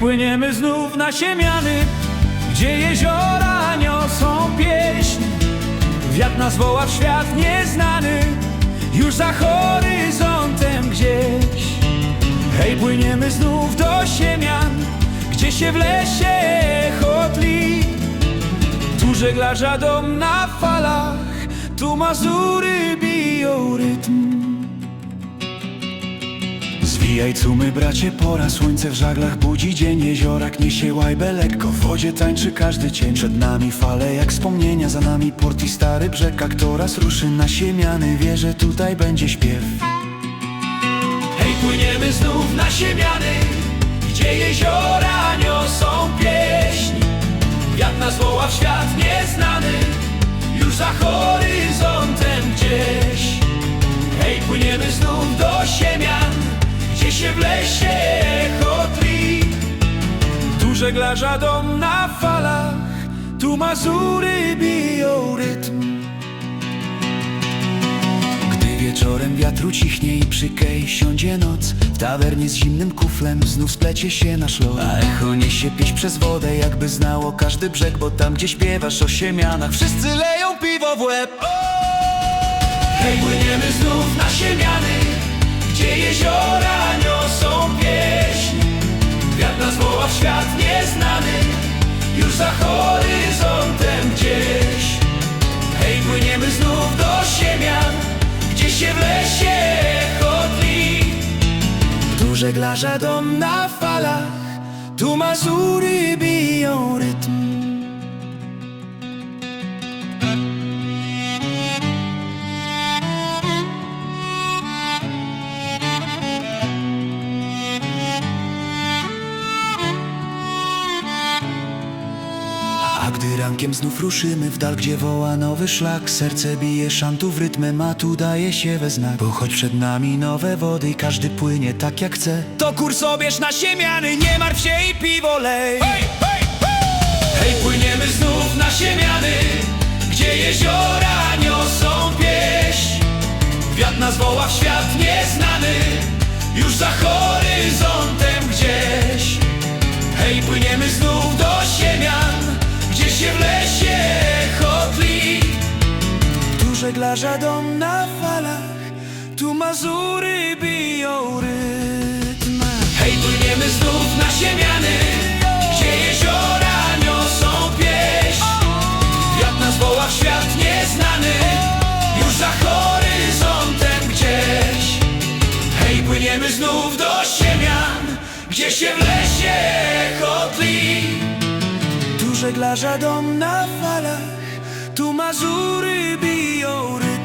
płyniemy znów na siemiany Gdzie jeziora niosą pieśń. Wiatr nas woła w świat nieznany Już za horyzontem gdzieś. Hej, płyniemy znów do siemian Gdzie się w lesie chotli Tu żeglarza dom na falach Tu mazury biją rytm Zwijaj cumy bracie, pora. Słońce w żaglach budzi dzień Jeziorak niesie łajbę lekko. W wodzie tańczy każdy cień. Przed nami fale jak wspomnienia Za nami port i stary brzeg. Kto raz ruszy na siemiany Wie, że tutaj będzie śpiew. Hej, płyniemy znów na siemiany Gdzie jeziora niosą pieśń. Wiatr nas woła w świat nieznany Już za horyzontem gdzieś. Hej, płyniemy znów do siemian żeglarza dom na falach. Tu mazury biją rytm. Gdy wieczorem wiatru cichnie i przy kej siądzie noc W tawernie z zimnym kuflem znów splecie się nasz lot. A echo niesie pieśń przez wodę jakby znało każdy brzeg Bo tam gdzie śpiewasz o siemianach wszyscy leją piwo w łeb. Hej, płyniemy znów na siemiany Gdzie jeziora niosą pieśń się w lesie chotli Tu żeglarza dom na falach Tu mazury biją gdy rankiem znów ruszymy w dal, gdzie woła nowy szlak Serce bije szantów rytmem, a tu daje się we znak. Bo choć przed nami nowe wody i każdy płynie tak jak chce To kurs obierz na siemiany, nie martw się i piwo lej. Hej, hej, hej! płyniemy znów na siemiany Gdzie jeziora niosą pieśń. Wiatr nas woła w świat nieznany Już za horyzontem gdzieś. Hej, płyniemy znów do żeglarza dom na falach. Tu mazury biją rytm Hej, płyniemy znów na siemiany Gdzie jeziora niosą pieśń. Wiatr nas woła w świat nieznany Już za horyzontem gdzieś. Hej, płyniemy znów do siemian Gdzie się w lesie chotli Tu żeglarza dom na falach Tu mazuri bi ore